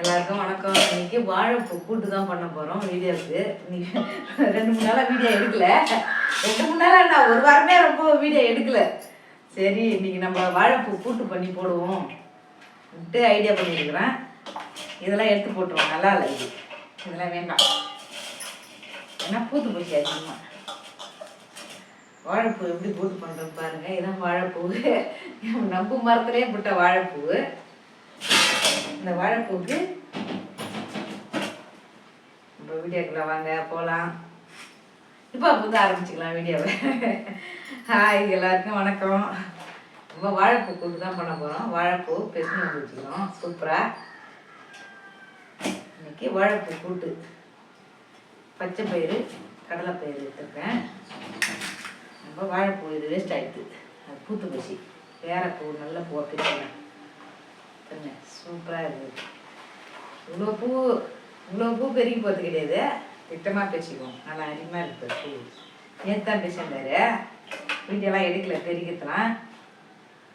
எல்லாருக்கும் வணக்கம். இன்னைக்கு வாழைப்பூ கூட்டு தான் பண்ண போகிறோம் வீடியோவுக்கு. இன்னைக்கு ரெண்டு மூணு நாளாக வீடியோ எடுக்கல. ரெண்டு மூணு நாளாக நான் ஒரு வாரமே ரொம்ப வீடியோ எடுக்கல. சரி இன்னைக்கு நம்ம வாழைப்பூ கூட்டு பண்ணி போடுவோம். ஐடியா பண்ணியிருக்கிறேன் இதெல்லாம் எடுத்து போட்டுருவோம். நல்லா இல்லை இது. இதெல்லாம் வேண்டாம். ஏன்னா பூத்து போச்சு அதிகமாக வாழைப்பூ எப்படி கூட்டு பண்ணுறோம் பாருங்க. இதான் வாழைப்பூ. நம்ம மரத்துலேயே போட்ட வாழைப்பூ. இந்த வாழைப்பூக்கு இப்போ வீடியோக்குள்ள வாங்க போகலாம் இப்போ அப்போ தான் ஆரம்பிச்சுக்கலாம் வீடியோவை. ஹாய் எல்லாருக்கும் வணக்கம். நம்ம வாழைப்பூ கூட்டு தான் பண்ண போகிறோம் வாழைப்பூ பெருமை வச்சுக்கிறோம் சூப்பராக இன்னைக்கு வாழைப்பூ கூட்டு. பச்சை பயிறு கடலைப்பயிறு எடுத்துருக்கேன். நம்ம வாழைப்பூ இது வேஸ்ட் ஆகிடுது அது பூத்து போச்சு. வேற பூ நல்ல பூவை சூப்பராக இருக்குது இவ்வளோ பூ இவ்வளோ பூ பெருகி போகிறது கிடையாது. திட்டமாக பேசிக்குவோம். நல்லா அதிகமாக இருக்குது பூ நேற்று தான் பேசியிருந்தாரு வீட்டெல்லாம் எடுக்கல பெருகத்தலாம்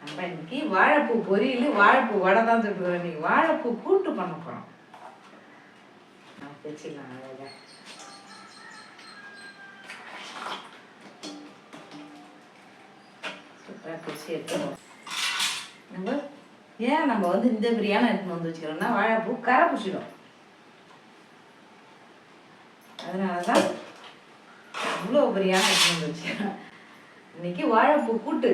நம்ம இன்னைக்கு வாழைப்பூ பொரியல் வாழைப்பூ வடை தான் சொல்லிட்டு இன்னைக்கு வாழைப்பூ கூட்டு பண்ண போகிறோம் நான் பேசிக்கலாம் அழகாக சூப்பராக பிடிச்சி எடுத்துக்கணும் நம்ம ஏன் நம்ம வந்து இந்த பிரியாணி எடுத்துன்னு வந்து வச்சுக்கிறோம்னா வாழைப்பூ கரை பிடிச்சிடும் அதனால தான் இவ்வளோ பிரியாணி எடுத்துன்னு வந்து வச்சுக்கிறோம். இன்னைக்கு வாழைப்பூ கூட்டு.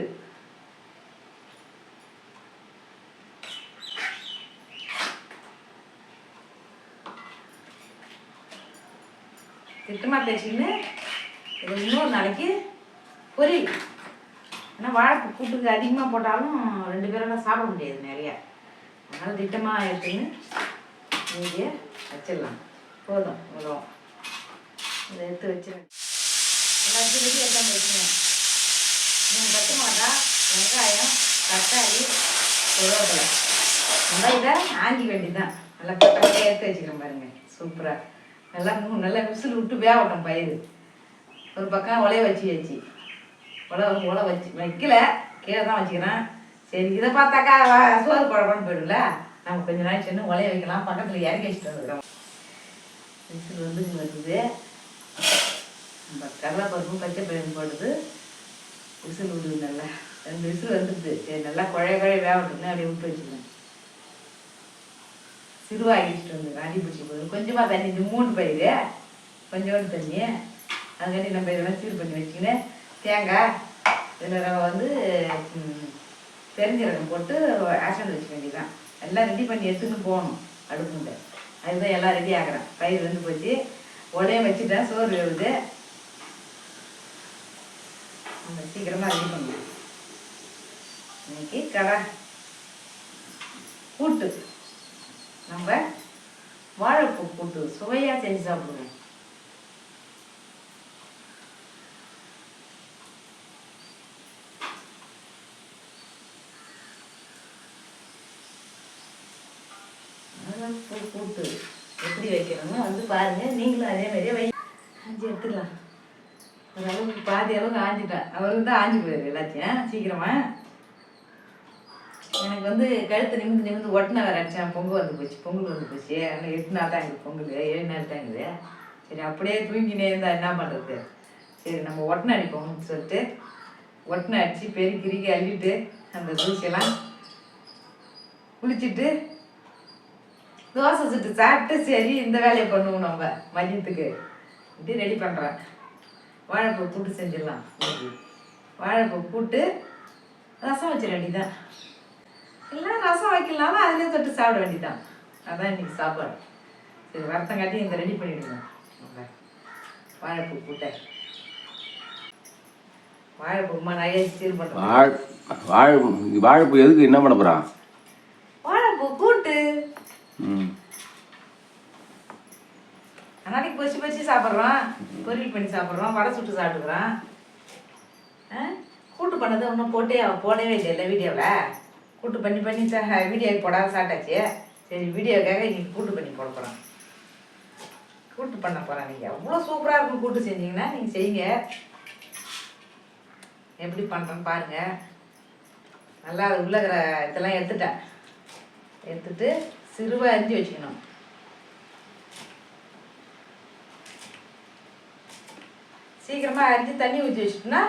திட்டமாக பேசிக்கின்னு இன்னொரு நாளைக்கு பொரியல். ஏன்னா வாழைப்பூ கூட்டுக்கு அதிகமாக போட்டாலும் ரெண்டு பேரெல்லாம் சாப்பிட முடியாது நிறையா. அதனால் திட்டமாக எடுத்துன்னு இங்கே வச்சிடலாம். போதும் இவ்வளோ இதை எடுத்து வச்சிருங்க. எல்லாத்தையும் ரெடி எல்லாம் வச்சுருங்க மூணு பச்சை மிளகா வெங்காயம் தக்காளி கருவேப்பிலை. நம்ம இதை ஆஞ்சி வேண்டிதான் நல்லா பக்கத்துலேயே எடுத்து வச்சுக்கிறேன் பாருங்க. சூப்பராக நல்லா நல்லா விசில் விட்டு வேகட்டும் பயிர் ஒரு பக்கம் உலைய வச்சு வச்சு. உழவு உலை வச்சு வைக்கல. கீழே தான் வச்சுக்கிறேன். சரி இதை பார்த்தாக்கா சோறு குழம்புன்னு போயிடும்ல. நம்ம கொஞ்ச நாள் சின்ன உலைய வைக்கலாம். பக்கத்தில் இறக்கி வச்சுட்டு வந்துக்கிறோம் விசில் வந்து வருது நம்ம கடலைப்பருப்பும் பச்சை பயிரும் போடுது. விசில் விடுது நல்லா ரெண்டு விசில் வந்துடுது. சரி நல்லா குழைய குழைய வேகட்டும்னு அப்படியே விட்டு வச்சுக்கிறேன். சிறுவாய் வச்சுட்டு வந்து அடி பிடிச்சி போகுது கொஞ்சமாக தண்ணி இது மூணு பயிர். கொஞ்சோண்டு தண்ணி. அதுக்காண்டி நம்ம இதெல்லாம் சீர் பண்ணி வச்சுக்கின்னு தேங்காய் இதில் நம்ம வந்து பெருஞ்சீரகம் போட்டு ஆசன் வச்சுக்க வேண்டியதான் எல்லாம் ரெடி பண்ணி எடுத்துன்னு போகணும் அடுப்புங்க அதுதான் எல்லாம் ரெடி ஆகிறேன் பயிர் வந்து போச்சு. உடையும் வச்சுட்டேன் சோறு எழுது நம்ம சீக்கிரமாக ரெடி பண்ணலாம். இன்னைக்கு கடை கூட்டு. நம்ம வாழைப்பூ கூட்டு. சுவையாக செஞ்சு சாப்பிடுவோம் வாழைப்பூ கூட்டு எப்படி வைக்கணுமோ வந்து பாருங்க. நீங்களும் அதே மாதிரியே வை. ஆஞ்சி எடுத்துக்கலாம். ஒரு அளவுக்கு பாதி அளவுக்கு ஆஞ்சிட்டேன் அவருக்கு தான் ஆஞ்சி போயிருக்கு எல்லாத்தையும் சீக்கிரமா. எனக்கு வந்து கழுத்து நிமிந்து நிமிந்து ஒட்டின வேறு அடிச்சேன் பொங்கல் வந்து போச்சு. பொங்கல் வந்து போச்சு. ஆனால் எட்டு நாள் தான் இருக்குது பொங்கல். ஏழு நாள் தான் இருக்குது சரி அப்படியே தூங்கினே இருந்தால் என்ன பண்ணுறது சரி நம்ம ஒட்டின அடிப்போம்னு சொல்லிட்டு ஒட்டின அடித்து பெருக்கி கிருக்கி அள்ளிட்டு அந்த தூசியெல்லாம் குளிச்சுட்டு தோசை சுட்டு சாப்பிட்டு சரி இந்த வேலையை பண்ணுவோம் நம்ம மதியத்துக்கு. இப்படி ரெடி பண்ணுறேன் வாழைப்பூ கூட்டு செஞ்சிடலாம். வாழைப்பூ கூட்டு ரசம் வச்சிட வேண்டியதான் இல்லை ரசம் வைக்கலாம் அதிலே தொட்டு சாப்பிட வேண்டியதான் அதான் இன்னைக்கு சாப்பாடு. சரி வரத்தம் காட்டி இந்த ரெடி பண்ணிவிடுங்க நம்ம வாழைப்பூ கூட்டை. வாழைப்பூ நிறைய சீர் பண்ணுறோம் வாழை வாழை வாழைப்பூ எதுக்கு என்ன பண்ண போகிறான் வாழைப்பூ கூட்டு. ம். அன்னைக்கு பொரிச்சு பொரிச்சு சாப்பிட்றோம் பொரியல் பண்ணி சாப்பிட்றோம் வடை சுட்டு சாப்பிட்டுக்கிறோம் ஆ? கூட்டு பண்ணது ஒன்றும் போட்டே போடவே இல்லைல்ல வீடியோவில் கூட்டு பண்ணி பண்ணி வீடியோ போடாத சாப்பிட்டாச்சு. சரி வீடியோக்காக இன்னைக்கு கூட்டு பண்ணி போட போகிறோம் கூட்டு பண்ண போகிறேன் நீங்கள் எவ்வளோ சூப்பராக இருக்கும் கூட்டு செஞ்சீங்கன்னா நீங்கள் செய்யுங்க. எப்படி பண்ணுறேன்னு பாருங்கள் நல்லா அது இருக்கிற இதெல்லாம் எடுத்துட்டேன். எடுத்துட்டு சிறுவாக அரிஞ்சு வச்சுக்கணும். சீக்கிரமாக அரிஞ்சு தண்ணி ஊற்றி வச்சுட்டோம்னா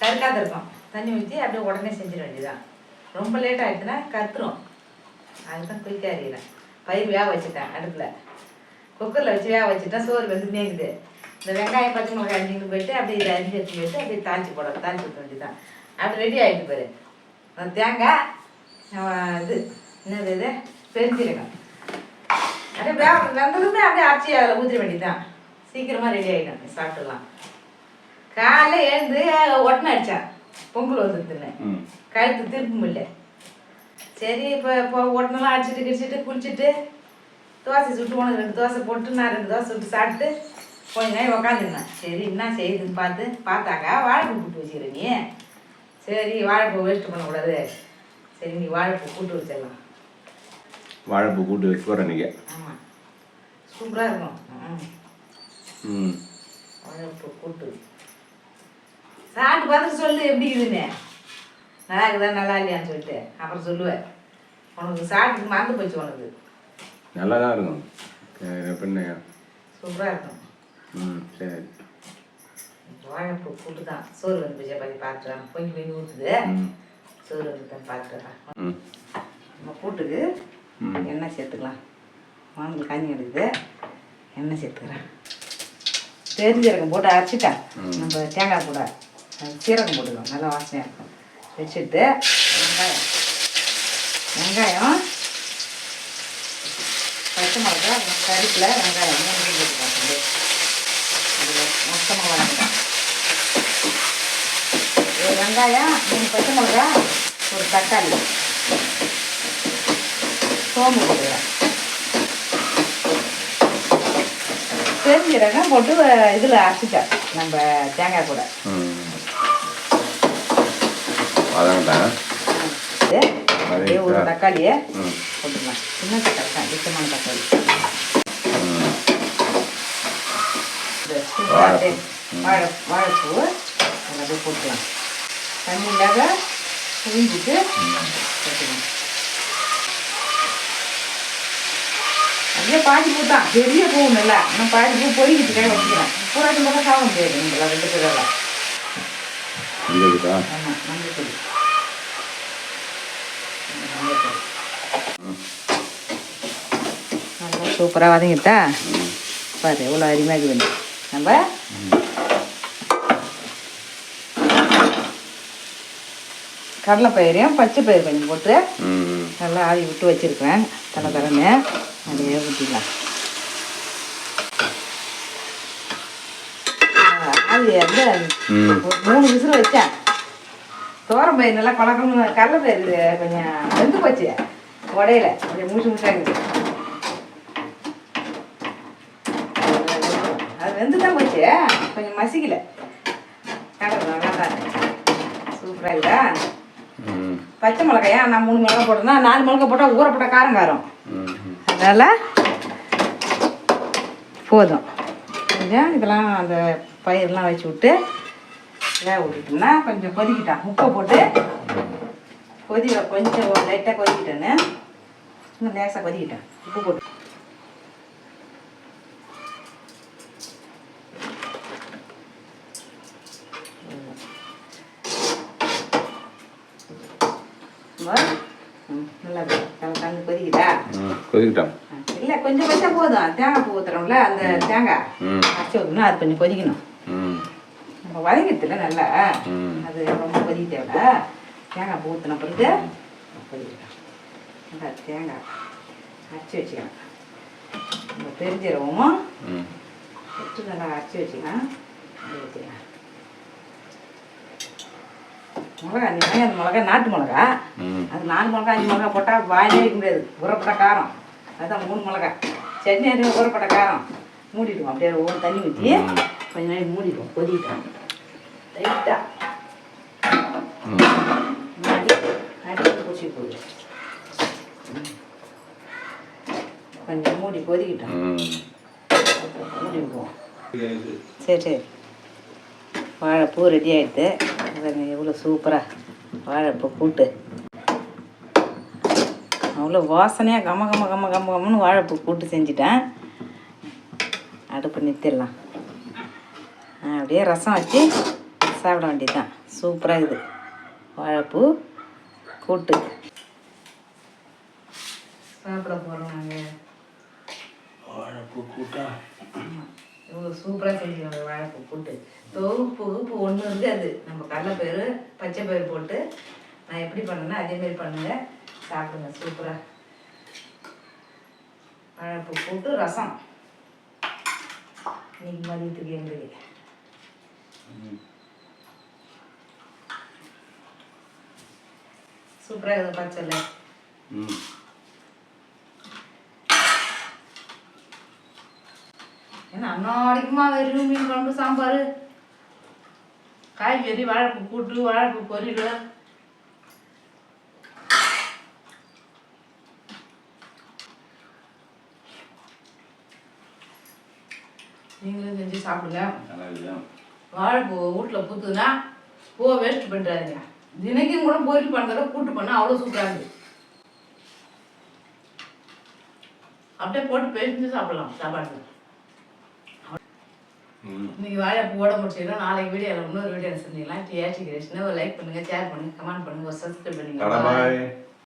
கருக்காத இருக்கும். தண்ணி ஊற்றி அப்படியே உடனே செஞ்சிட வேண்டியதான் ரொம்ப லேட் ஆகிடுச்சுன்னா கத்துரும். அதுதான் குயிக்காக அறியலை. பயிர் வேக வச்சுட்டேன் அடுப்பில். குக்கரில் வச்சு வேக வச்சுட்டேன் சோறு வந்து நேங்குது இந்த வெங்காயம் பச்சை மிளகாய் அரிஞ்சிட்டு போயிட்டு அப்படியே இதை அரிஞ்சு வச்சு வச்சு அப்படியே தாளிச்சு போட தாளிச்சு ஊற்ற வேண்டியதான் அப்படி ரெடி ஆகிட்டு பாரு. தேங்காய் இது என்னது இது? பெருஞ்சீரகம் அப்படியே வெந்ததுமே அப்படியே அரைச்சி அதில் ஊற்றிட வேண்டியதுதான். சீக்கிரமாக ரெடி ஆகிடும் சாப்பிட்டுலாம் காலைல எழுந்து ஒட்டனை அடித்தேன் பொங்கல் ம். கழுத்து திருப்ப முடியல. சரி இப்போ இப்போ ஒட்டனெல்லாம் அடிச்சிட்டு கிடிச்சிட்டு குளிச்சுட்டு தோசை சுட்டு உனக்கு ரெண்டு தோசை போட்டு நான் ரெண்டு தோசை சுட்டு சாப்பிட்டு கொஞ்ச நேரம் உக்காந்துருந்தேன். சரி என்ன செய்யுதுன்னு பார்த்து பார்த்தாக்கா வாழைப்பூ கூட்டு வச்சுக்கிற நீ. சரி வாழைப்பூ வேஸ்ட் பண்ணக்கூடாது. சரி நீ வாழைப்பூ கூட்டு வச்சிடலாம். வாழைப்பூ கூட்டு வைக்க போகிறேன் நீங்கள் சூப்பராக இருக்கும் ம். வாழைப்பூ கூட்டு. சாப்பிட்டு பார்த்துட்டு சொல்லு எப்படி இருக்குதுன்னு நல்லா இருக்குதா நல்லா இல்லையான்னு சொல்லிட்டு. அப்புறம் சொல்லுவேன் உனக்கு சாப்பிட்டு மறந்து போச்சு உனக்கு. நல்லா தான் இருக்கும் சரி, பின்ன சூப்பராக இருக்கும் ம் சரி. வாழைப்பூ கூட்டு தான் சோறு வந்து போச்சு பற்றி பார்த்துறேன் பொங்கி பொங்கி ஊற்றுது ம். சோறு வந்து தான் பார்த்துறேன் ம். நம்ம கூட்டுக்கு எண்ணெய் சேர்த்துக்கலாம். வானல் காஞ்சி எடுக்குது. எண்ணெய் சேர்த்துக்கிறேன். பெருஞ்சீரகம் போட்டு அரைச்சிட்டேன். ம். நம்ம தேங்காய் கூட. சீரகம் போட்டுக்கலாம். நல்லா வாசனையாக இருக்கும். வச்சுட்டு வெங்காயம். வெங்காயம். பச்சை மிளகா கருப்பில் வெங்காயம். மூணு போட்டுக்கலாம் அப்படியே அது மொத்தமாக வளர்ந்துடும் ஒரு வெங்காயம் மூணு பச்சை மிளகா ஒரு தக்காளி. சோம்பு போட்டுக்கலாம் பெருஞ்சீரகம் போட்டு இதில் அரைச்சிட்டேன் நம்ம தேங்காய் கூட. அப்படியே ஒரு? தக்காளியை போட்டுக்கலாம் சின்ன தக்காளி தான் திட்டமான தக்காளி வாழை வாழைப்பூ அப்படியே போட்டுக்கலாம். தண்ணி இல்லாத போட்டுக்கலாம். அப்படியே பாதி பூ தான். பெரிய பூ இல்லை. நான் பாதி பூ பொறிக்கிட்டுக்காக வச்சுக்கிறேன். பூராட்டி மட்டும் சாப்பிட முடியாது நம்மள ரெண்டு பேரெல்லாம். ஆமாம் மஞ்சள் மஞ்சள் நல்லா சூப்பராக வதங்கிட்டா? பாரு எவ்வளோ அருமையாக இருக்குது நம்ம கடலைப்பயிரையும் பச்சை பயிர் கொஞ்சம் போட்டு நல்லா ஆவி விட்டு வச்சுருக்கேன் தலை தரன்னு. அப்படியே ஊற்றிக்கலாம் வந்து ஒரு மூணு விசில் வச்சேன் தோரம் பயிர் நல்லா கலக்கணும் கடலை பயிர் கொஞ்சம் வெந்து போச்சு. உடையில கொஞ்சம் மூச்சு இருக்குது அது வெந்து தான் போச்சு கொஞ்சம் மசிக்கல. கடலை நல்லா சூப்பராக இருக்குதா பச்சை மிளகாயா நான் மூணு மிளகா போட்டேன்னா நாலு மிளகா போட்டால் ஊறப்பட்ட காரம் காரம். ம் ம் அதனால் போதும். கொஞ்சம் இதெல்லாம் அந்த பயிரெலாம் வச்சு விட்டு வேக விட்டுட்டோம்னா கொஞ்சம் கொதிக்கிட்டான் உப்பை போட்டு கொதி கொஞ்சம் லைட்டாக கொதிக்கிட்டேன்னு இன்னும் லேசாக கொதிக்கிட்டேன் உப்பு போட்டு ம், நல்லா கலந்து கொதிக்குதா? ம் கொதிக்கிட்டோம். இல்லை கொஞ்சம் வச்சா போதும். தேங்காய் பூ ஊற்றுறோம்ல அந்த தேங்காய். அரைச்சி ஊற்றணும் அது கொஞ்சம் கொதிக்கணும். நம்ம வதங்கிட்டுல நல்லா. அது ரொம்ப கொதிக்க தேவை தேங்காய் பூ ஊற்றின பிறகு கொதிக்கலாம் நல்லா தேங்காய் அரைச்சி வச்சுக்கலாம். நம்ம பெருஞ்சீரகமும் நல்லா அரைச்சி வச்சுக்கலாம். ஊற்றிக்கலாம் மிளகா நீ அந்த மிளகா நாட்டு மிளகா. அது நாலு மிளகா அஞ்சு மிளகா போட்டால் வாயிலே வைக்க முடியாது உரப்பட்ட காரம். அதுதான் மூணு மிளகா. சட்னி அது உரப்பட்ட காரம். மூடிடுவோம். அப்படியே ஒவ்வொரு தண்ணி ஊற்றி ம். கொஞ்ச நேரம் மூடிடுவோம். கொதிக்கிட்டோம். லைட்டாக பூச்சி போகுது கொஞ்சம் மூடி கொதிக்கிட்டோம். மூடி விடுவோம் சரி சரி. வாழைப்பூ ரெடி ஆகிடுது எவ்வளோ சூப்பராக வாழைப்பூ கூட்டு. அவ்வளோ வாசனையாக கம கம கம கம கமன்னு வாழைப்பூ கூட்டு செஞ்சுட்டேன். அடுப்பு நிறுத்திடலாம். அப்படியே ரசம் வச்சு சாப்பிட வேண்டியதுதான். சூப்பராக இருக்குது. வாழைப்பூ கூட்டு. சாப்பிட போகிறோம் நாங்கள் வாழைப்பூ கூட்டா? இவ்வளோ சூப்பராக செஞ்சுருவாங்க வாழைப்பூ கூட்டு தொகுப்பு உப்பு ஒன்று இருக்காது நம்ம கடலைப்பயிறு பச்சை பயிறு போட்டு நான் எப்படி பண்ணேன்னா அதேமாரி பண்ணுங்க. சாப்பிடுங்க சூப்பராக வாழைப்பூ கூட்டு ரசம். இன்னைக்கு மதியத்துக்கு எங்களுக்கு. சூப்பராக இருக்குது பச்சைல ம். அன்னாடிக்குமா வெறும் மீன் குழம்பு சாம்பார்? காய்கறி வாழைப்பூ கூட்டு வாழைப்பூ பொரியல். நீங்களும் செஞ்சு சாப்பிடுங்க. வாழைப்பூ வீட்டில் பூத்துதுன்னா பூவை வேஸ்ட் பண்ணுறாதீங்க தினைக்கும் கூட பொரியல் பண்ணுறத கூட்டு பண்ணால் அவ்வளோ சூப்பராக இருக்குது அப்படியே போட்டு பேசிட்டு சாப்பிடலாம் சாப்பாடு இன்னைக்கு வாழைப்பூ ஓட முடிச்சிடும் நாளைக்கு வீடியோ இன்னொரு வீடியோ செஞ்சிடலாம் டிஆர்டி கிரேஷனை ஒரு லைக் பண்ணுங்க ஷேர் பண்ணுங்க கமெண்ட் பண்ணுங்க ஒரு சப்ஸ்கிரைப் பண்ணுங்க டாடா பாய்.